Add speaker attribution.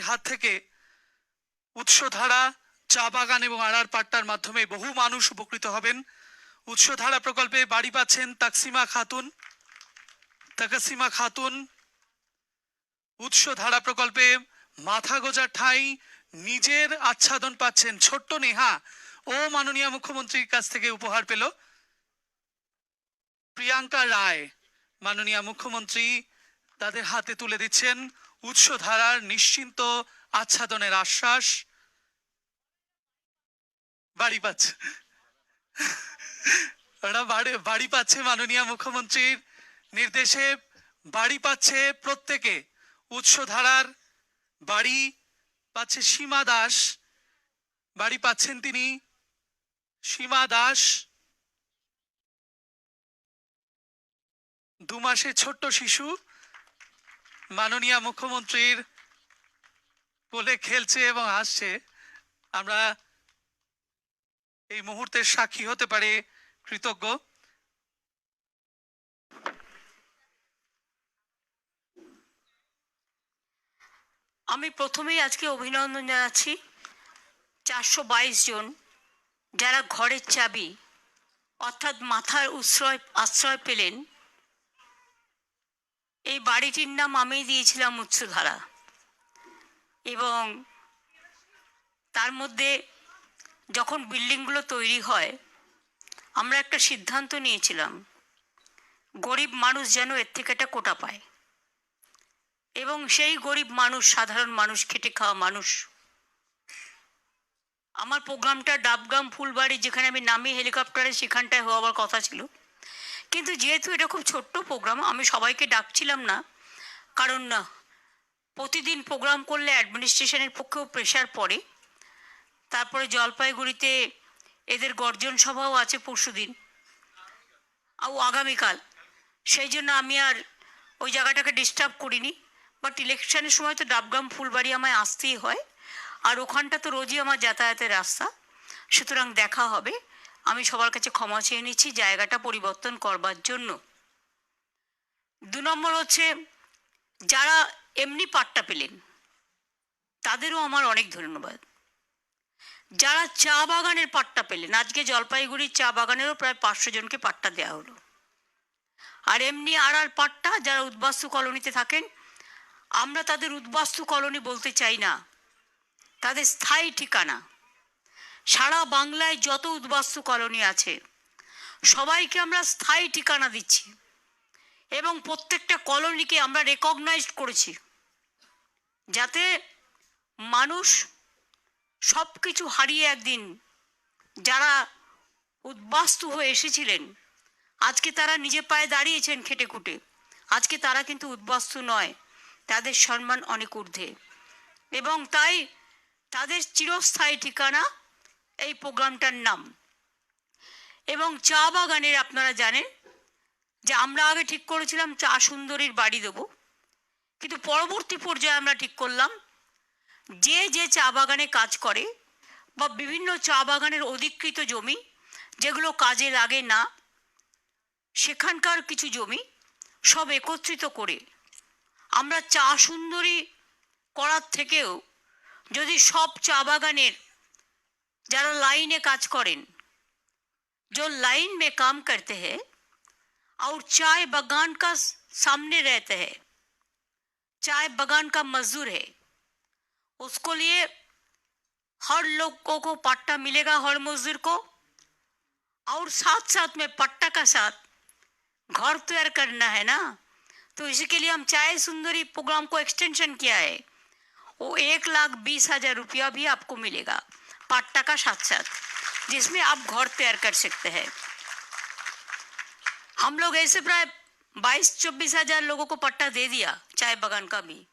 Speaker 1: মুখ্যমন্ত্রীর হাত থেকে উৎসধারা, চা বাগান এবং আড়ার পাট্টার মাধ্যমে বহু মানুষ উপকৃত হবেন। উৎসধারা প্রকল্পে বাড়ি পাচ্ছেন তাকসিমা খাতুন। তাকাসিমা খাতুন, উৎসধারা প্রকল্পে মাথা গোজার ঠাঁই, নিজের আচ্ছাদন পাচ্ছেন। ছোট্ট নেহা, ও মাননীয় মুখ্যমন্ত্রীর কাছ থেকে উপহার পেল। প্রিয়াঙ্কা রায়, মাননীয় মুখ্যমন্ত্রী, তাদের হাতে তুলে দিচ্ছেন। উৎসধারার নিশ্চিন্ত আচ্ছাদনের আশ্বাস। বাড়ি পাচ্ছে। ওরা বাড়ি বাড়ি পাচ্ছে মাননীয় মুখ্যমন্ত্রীর নির্দেশে। বাড়ি পাচ্ছে প্রত্যেকে। উৎসধারার বাড়ি পাচ্ছে সীমা দাস। বাড়ি পাচ্ছেন তিনি সীমা দাস। দু মাসের ছোট্ট শিশু। মাননীয় মুখ্যমন্ত্রীর কোলে খেলছে এবং হাসছে। আমরা এই মুহূর্তের সাক্ষী হতে পারে কৃতজ্ঞ।
Speaker 2: আমি প্রথমেই আজকে অভিনন্দন জানাচ্ছি চারশো বাইশ জন যারা ঘরের চাবি অর্থাৎ মাথার উশ্রয় আশ্রয় পেলেন। এই বাড়িটির নাম আমি দিয়েছিলাম উচ্চধারা। এবং তার মধ্যে যখন বিল্ডিংগুলো তৈরি হয়, আমরা একটা সিদ্ধান্ত নিয়েছিলাম, গরিব মানুষ যেন এর থেকে একটা কোটা পায়। এবং সেই গরিব মানুষ, সাধারণ মানুষ, খেটে খাওয়া মানুষ, আমার প্রোগ্রামটা ডাবগ্রাম ফুলবাড়ি যেখানে আমি নামি হেলিকপ্টারে সেখানটায় হওয়ার কথা ছিল। কিন্তু যেহেতু এটা খুব ছোট্ট প্রোগ্রাম আমি সবাইকে ডাকছিলাম না। কারণ না প্রতিদিন প্রোগ্রাম করলে অ্যাডমিনিস্ট্রেশনের পক্ষেও প্রেশার পড়ে। তারপরে জলপাইগুড়িতে এদের গর্জন সভাও আছে পরশুদিন ও আগামীকাল। সেই জন্য আমি আর ওই জায়গাটাকে ডিস্টার্ব করিনি। বাট ইলেকশনের সময় তো ডাবগ্রাম ফুলবাড়ি আমায় আসতেই হয়। আর ওখানটা তো রোজই আমার যাতায়াতের রাস্তা। সুতরাং দেখা হবে। আমি সবার কাছে ক্ষমা চেয়ে নিচ্ছি, জায়গাটা পরিবর্তন করবার জন্য। দু নম্বর হচ্ছে, যারা এমনি পাট্টা পেলেন, তাদেরও আমার অনেক ধন্যবাদ। যারা চা বাগানের পাট্টা পেলেন, আজকে জলপাইগুড়ির চা বাগানেরও প্রায় পাঁচশো জনকে পাট্টা দেওয়া হলো। আর এমনি আর আর পাট্টা, যারা উদ্বাস্তু কলোনিতে থাকেন, আমরা তাদের উদ্বাস্তু কলোনি বলতে চাই না। তাদের স্থায়ী ঠিকানা সারা বাংলায় যত উদ্বাস্তু কলোনি আছে, সবাইকে আমরা স্থায়ী ঠিকানা দিচ্ছি এবং প্রত্যেকটা কলোনিকে আমরা রেকগনাইজ করেছি যাতে মানুষ সব কিছু হারিয়ে একদিন যারা উদ্বাস্তু হয়ে এসেছিলেন, আজকে তারা নিজে পায়ে দাঁড়িয়েছেন খেটে খুঁটে। আজকে তারা কিন্তু উদ্বাস্তু নয়, তাদের সম্মান অনেক ঊর্ধ্বে। এবং তাই তাদের চিরস্থায়ী ঠিকানা এই প্রোগ্রামটার নাম। এবং চা বাগানের আপনারা জানেন যে আমরা আগে ঠিক করেছিলাম চা সুন্দরীর বাড়ি দেবো। কিন্তু পরবর্তী পর্যায়ে আমরা ঠিক করলাম যে যে চা বাগানে কাজ করে বা বিভিন্ন চা বাগানের অধিকৃত জমি যেগুলো কাজে লাগে না, সেখানকার কিছু জমি সব একত্রিত করে আমরা চা সুন্দরী করার থেকেও যদি সব চা বাগানের যারা লাইনে কাজ করেন जो लाइन में काम करते हैं और चाय बागान का सामने रहते हैं चाय बागान का मजदूर है उसको लिए हर लोगों को पट्टा मिलेगा हर मजदूर को और साथ साथ में पट्टा का साथ घर तैयार करना है ना तो इसी के लिए हम चाय सुंदरी प्रोग्राम को एक्सटेंशन किया है वो एक लाख बीस हजार रुपया भी आपको मिलेगा पट्टा का साथ साथ, जिसमें आप घर तैयार कर सकते हैं। हम लोग ऐसे प्राय बाईस चौबीस हज़ार लोगों को पट्टा दे दिया, चाय बगान का भी।